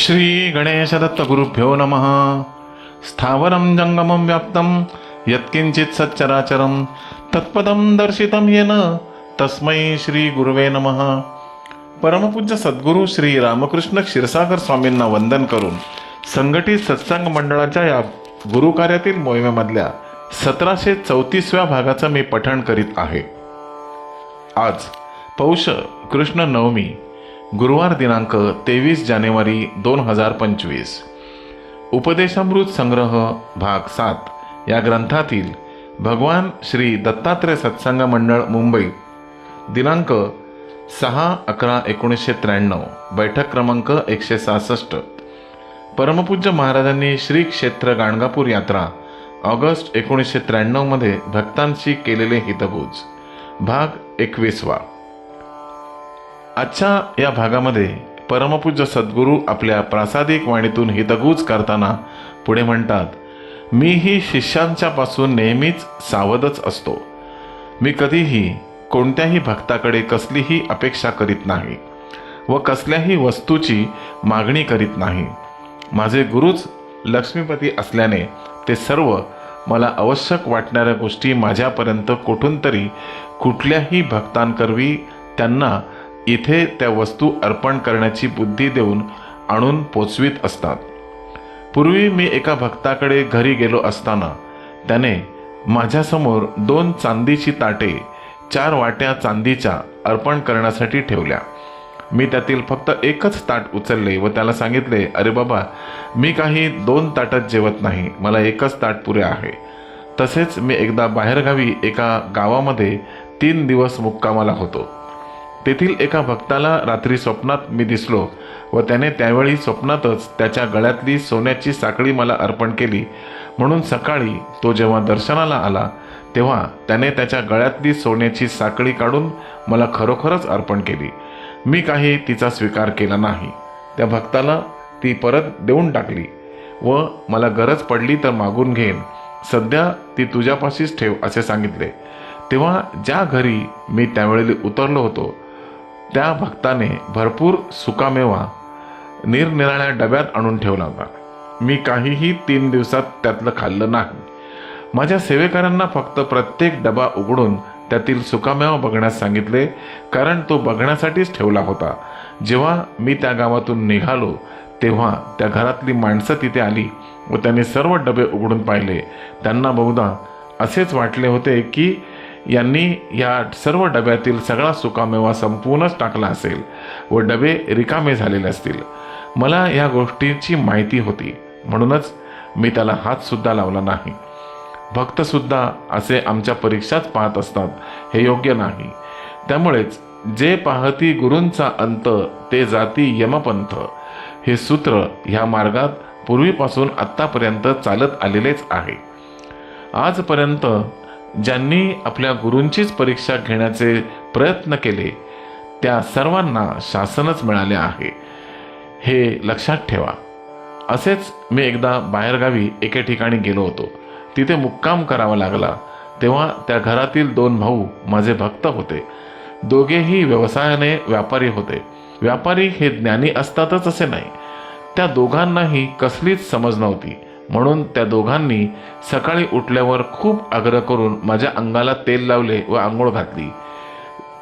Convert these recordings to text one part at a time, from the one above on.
श्री गणेशदत्तगुरुभ्यो नमः। स्थावरं जङ्गमं व्याप्तं यत्किञ्चित् सच्चराचरं तत्पदं दर्शितं येन तस्मै श्रीगुरुवे नमः। परमपूज्य सद्गुरू श्री रामकृष्ण क्षीरसागर स्वामींना वंदन करून संघटित सत्संग मंडळाच्या या गुरुकार्यातील मोहिमेमधल्या सतराशे चौतीसव्या भागाचं मी पठण करीत आहे. आज पौष कृष्ण नवमी गुरुवार दिनांक तेवीस जानेवारी दोन हजार पंचवीस. उपदेशामृत संग्रह भाग सात या ग्रंथातील भगवान श्री दत्तात्रय सत्संग मंडळ मुंबई. दिनांक सहा अकरा एकोणीसशे त्र्याण्णव बैठक क्रमांक एकशे सहासष्ट. परमपूज्य महाराजांनी श्री क्षेत्र गाणगापूर यात्रा ऑगस्ट एकोणीसशे त्र्याण्णवमध्ये भक्तांशी केलेले हितभूज भाग एकवीसवा. आजच्या या भागामध्ये परमपूज्य सद्गुरू आपल्या प्रासादिक वाणीतून हितगूज करताना पुढे म्हणतात मी ही शिष्यांच्या पासून नेहमीच सावधच असतो. मी कधीही कोणत्याही भक्ताकडे कसलीही अपेक्षा करीत नाही व कसल्याही वस्तूची मागणी करीत नाही. माझे गुरुच लक्ष्मीपती असल्याने ते सर्व मला आवश्यक वाटणाऱ्या गोष्टी माझ्यापर्यंत कुठून तरी कुठल्याही भक्तांकरवी त्यांना इथे त्या वस्तू अर्पण करण्याची बुद्धी देऊन आणून पोचवीत असतात. पूर्वी मी एका भक्ताकडे घरी गेलो असताना त्याने माझ्यासमोर दोन चांदीची ताटे चार वाट्या चांदीच्या अर्पण करण्यासाठी ठेवल्या. मी त्यातील फक्त एकच ताट उचलले व त्याला सांगितले अरे बाबा मी काही दोन ताटात जेवत नाही मला एकच ताट पुरे आहे. तसेच मी एकदा बाहेरगावी एका गावामध्ये तीन दिवस मुक्कामाला होतो. तेथील एका भक्ताला रात्री स्वप्नात मी दिसलो व त्याने त्यावेळी स्वप्नातच त्याच्या गळ्यातली सोन्याची साखळी मला अर्पण केली. म्हणून सकाळी तो जेव्हा दर्शनाला आला तेव्हा त्याने त्याच्या गळ्यातली सोन्याची साखळी काढून मला खरोखरच अर्पण केली. मी काही तिचा स्वीकार केला नाही. त्या भक्ताला ती परत देऊन टाकली व मला गरज पडली तर मागून घेईन. सध्या ती तुझ्यापाशीच ठेव असे सांगितले. तेव्हा ज्या घरी मी त्यावेळेला उतरलो होतो त्या भक्ताने भरपूर सुकामेवा निरनिराळ्या डब्यात आणून ठेवला होता. मी काहीही तीन दिवसात त्यातलं खाल्लं नाही. माझ्या सेवेकरांना फक्त प्रत्येक डबा उघडून त्यातील सुकामेवा बघण्यास सांगितले कारण तो बघण्यासाठीच ठेवला होता. जेव्हा मी त्या गावातून निघालो तेव्हा त्या घरातली माणसं तिथे आली व त्यांनी सर्व डबे उघडून पाहिले. त्यांना बहुधा असेच वाटले होते की यांनी या सर्व डब्यातील सगळा सुकामेवा संपूर्णच टाकला असेल व डबे रिकामे झालेले असतील. मला या गोष्टीची माहिती होती. म्हणूनच मी त्याला हातसुद्धा लावला नाही. भक्तसुद्धा असे आमच्या परीक्षाच पाहत असतात हे योग्य नाही. त्यामुळेच जे पाहती गुरूंचा अंत ते जाती यमपंथ हे सूत्र ह्या मार्गात पूर्वीपासून आत्तापर्यंत चालत आलेलेच आहे. आजपर्यंत ज्यांनी आपल्या गुरूंचीच परीक्षा घेण्याचे प्रयत्न केले त्या सर्वांना शासनच मिळाले आहे. हे लक्षात ठेवा. असेच मी एकदा बाहेरगावी एके ठिकाणी गेलो होतो. तिथे मुक्काम करावा लागला. तेव्हा त्या घरातील दोन भाऊ माझे भक्त होते. दोघेही व्यवसायाने व्यापारी होते. व्यापारी हे ज्ञानी असतातच असे नाही. त्या दोघांनाही कसलीच समज नव्हती. म्हणून त्या दोघांनी सकाळी उठल्यावर खूप आग्रह करून माझ्या अंगाला तेल लावले व आंघोळ घातली.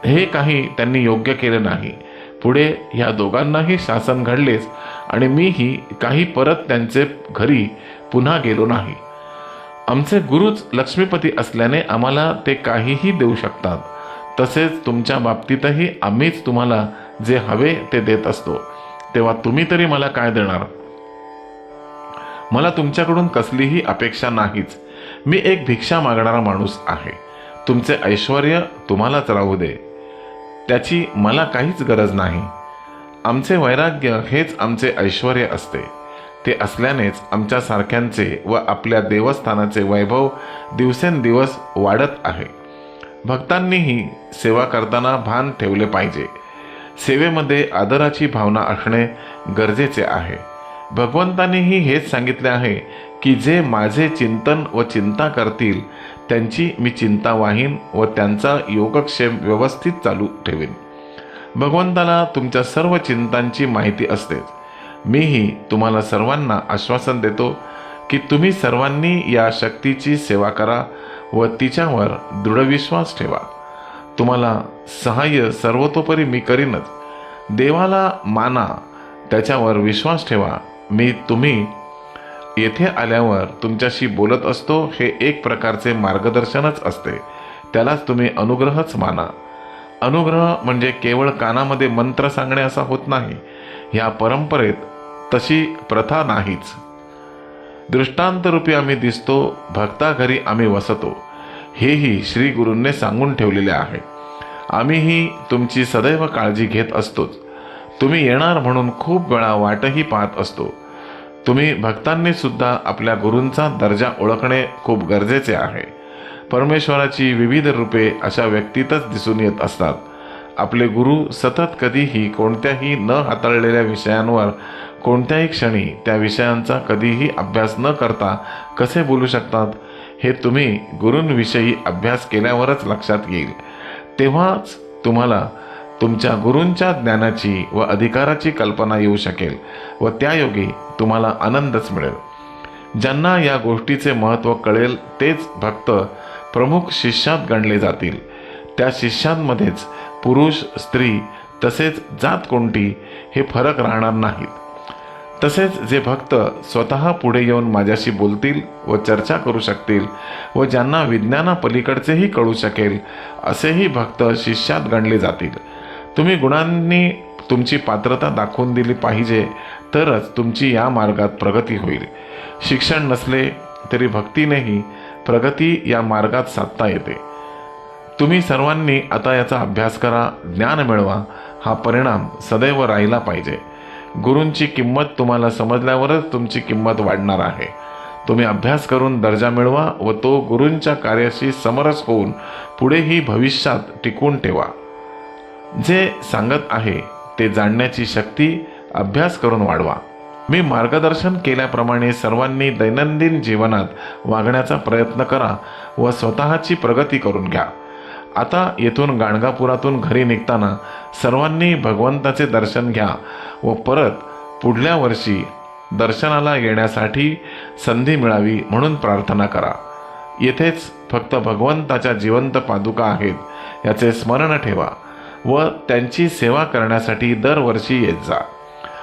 हे काही त्यांनी योग्य केले नाही. पुढे ह्या दोघांनाही शासन घडलेच आणि मीही काही परत त्यांचे घरी पुन्हा गेलो नाही. आमचे गुरुच लक्ष्मीपती असल्याने आम्हाला ते काहीही देऊ शकतात. तसेच तुमच्या बाबतीतही आम्हीच तुम्हाला जे हवे ते देत असतो. तेव्हा तुम्ही तरी मला काय देणार? मला तुमच्याकडून कसलीही अपेक्षा नाहीच. मी एक भिक्षा मागणारा माणूस आहे. तुमचे ऐश्वर तुम्हालाच राहू दे. त्याची मला काहीच गरज नाही. आमचे वैराग्य हेच आमचे ऐश्वर असते. ते असल्यानेच आमच्यासारख्यांचे व आपल्या देवस्थानाचे वैभव दिवसेंदिवस वाढत आहे. भक्तांनीही सेवा करताना भान ठेवले पाहिजे. सेवेमध्ये आदराची भावना असणे गरजेचे आहे. भगवंतानेही हेच सांगितले आहे की जे माझे चिंतन व चिंता करतील त्यांची मी चिंता वाहीन व त्यांचा योगक्षेम व्यवस्थित चालू ठेवेन. भगवंताला तुमच्या सर्व चिंतांची माहिती असते. मीही तुम्हाला सर्वांना आश्वासन देतो की तुम्ही सर्वांनी या शक्तीची सेवा करा व तिच्यावर दृढविश्वास ठेवा. तुम्हाला सहाय्य सर्वतोपरी मी करीनच. देवाला माना त्याच्यावर विश्वास ठेवा मी तुम्ही येथे आल्यावर तुमच्याशी बोलत असतो हे एक प्रकारचे मार्गदर्शनच असते. त्यालाच तुम्ही अनुग्रहच माना. अनुग्रह म्हणजे केवळ कानामध्ये मंत्र सांगणे असा होत नाही. ह्या परंपरेत तशी प्रथा नाहीच. दृष्टांतरूपी आम्ही दिसतो भक्ता घरी आम्ही वसतो. हेही श्री गुरूंनी सांगून ठेवलेले आहे. आम्हीही तुमची सदैव काळजी घेत असतोच. तुम्ही येणार म्हणून खूप वेळा वाटही पाहत असतो. तुम्ही भक्तांनी सुद्धा आपल्या गुरूंचा दर्जा ओळखणे खूप गरजेचे आहे. परमेश्वराची विविध रूपे अशा व्यक्तीतच दिसून येत असतात. आपले गुरु सतत कधीही कोणत्याही न हाताळलेल्या विषयांवर कोणत्याही क्षणी त्या विषयांचा कधीही अभ्यास न करता कसे बोलू शकतात हे तुम्ही गुरूंविषयी अभ्यास केल्यावरच लक्षात येईल. तेव्हाच तुम्हाला तुमच्या गुरूंच्या ज्ञानाची व अधिकाराची कल्पना येऊ शकेल व त्यायोगे तुम्हाला आनंदच मिळेल. ज्यांना या गोष्टीचे महत्त्व कळेल तेच भक्त प्रमुख शिष्यात गणले जातील. त्या शिष्यांमध्येच पुरुष स्त्री तसेच जात कोणती हे फरक राहणार नाहीत. तसेच जे भक्त स्वतः पुढे येऊन माझ्याशी बोलतील व चर्चा करू शकतील व ज्यांना विज्ञानापलीकडचेही कळू शकेल असेही भक्त शिष्यात गणले जातील. तुम्ही गुणांनी तुमची पात्रता दाखवून दिली पाहिजे तरच तुमची या मार्गात प्रगती होईल. शिक्षण नसले तरी भक्तीनेही प्रगती या मार्गात साधता येते. तुम्ही सर्वांनी आता याचा अभ्यास करा ज्ञान मिळवा हा परिणाम सदैव राहिला पाहिजे. गुरूंची किंमत तुम्हाला समजल्यावरच तुमची किंमत वाढणार आहे. तुम्ही अभ्यास करून दर्जा मिळवा व तो गुरूंच्या कार्याशी समरस होऊन पुढेही भविष्यात टिकून ठेवा. जे सांगत आहे ते जाणण्याची शक्ती अभ्यास करून वाढवा. मी मार्गदर्शन केल्याप्रमाणे सर्वांनी दैनंदिन जीवनात वागण्याचा प्रयत्न करा व स्वतःची प्रगती करून घ्या. आता येथून गाणगापुरातून घरी निघताना सर्वांनी भगवंताचे दर्शन घ्या व परत पुढल्या वर्षी दर्शनाला येण्यासाठी संधी मिळावी म्हणून प्रार्थना करा. येथेच फक्त भगवंताच्या जिवंत पादुका आहेत याचे स्मरण ठेवा. व त्यांची सेवा करण्यासाठी दरवर्षी येत जा.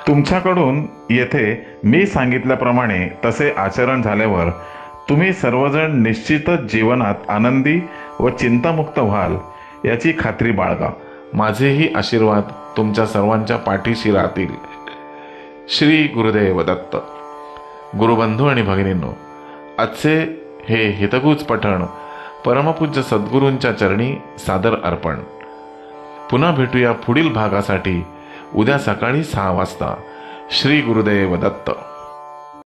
तुमच्याकडून येथे मी सांगितल्याप्रमाणे तसे आचरण झाल्यावर तुम्ही सर्वजण निश्चितच जीवनात आनंदी व चिंतामुक्त व्हाल याची खात्री बाळगा. माझेही आशीर्वाद तुमच्या सर्वांच्या पाठीशी राहतील. श्री गुरुदेव दत्त. गुरुबंधू आणि भगिनींनो आजचे हे हितगुज पठण परमपूज्य सद्गुरूंच्या चरणी सादर अर्पण. पुन्हा भेटूया पुढील भागासाठी. उद्या सकाळी सहा वाजता. श्री गुरुदेव दत्त.